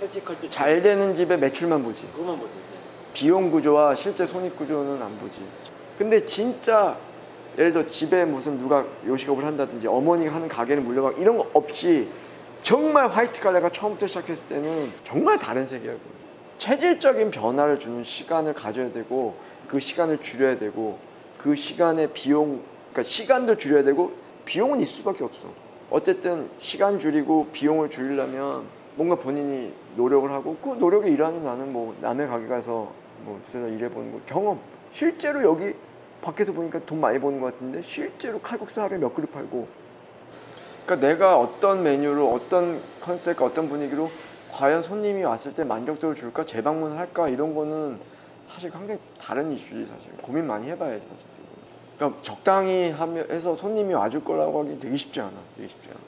퇴직할 때 잘 되는 집의 매출만 보지. 그것만 보세요. 비용 구조와 실제 손익 구조는 안 보지. 근데 진짜 예를 들어 집에 무슨 누가 요식업을 한다든지 어머니가 하는 가게를 물려받고 이런 거 없이 정말 화이트 칼라가 처음부터 시작했을 때는 정말 다른 세계야. 체질적인 변화를 주는 시간을 가져야 되고 그 시간을 줄여야 되고 그 시간의 비용, 그러니까 시간도 줄여야 되고 비용은 있을 수밖에 없어. 어쨌든 시간 줄이고 비용을 줄이려면 뭔가 본인이 노력을 하고 그 노력의 일환이 나는 뭐 남의 가게 가서 뭐 두세 달 일해보는 거 경험. 실제로 여기 밖에서 보니까 돈 많이 버는 것 같은데 실제로 칼국수 하루에 몇 그릇 팔고. 그러니까 내가 어떤 메뉴로 어떤 컨셉과 어떤 분위기로 과연 손님이 왔을 때 만족도를 줄까 재방문을 할까 이런 거는 사실 굉장히 다른 이슈지 사실. 고민 많이 해봐야지 사실. 그러니까 적당히 하면 해서 손님이 와줄 거라고 하기 되게 쉽지 않아 되게 쉽지 않아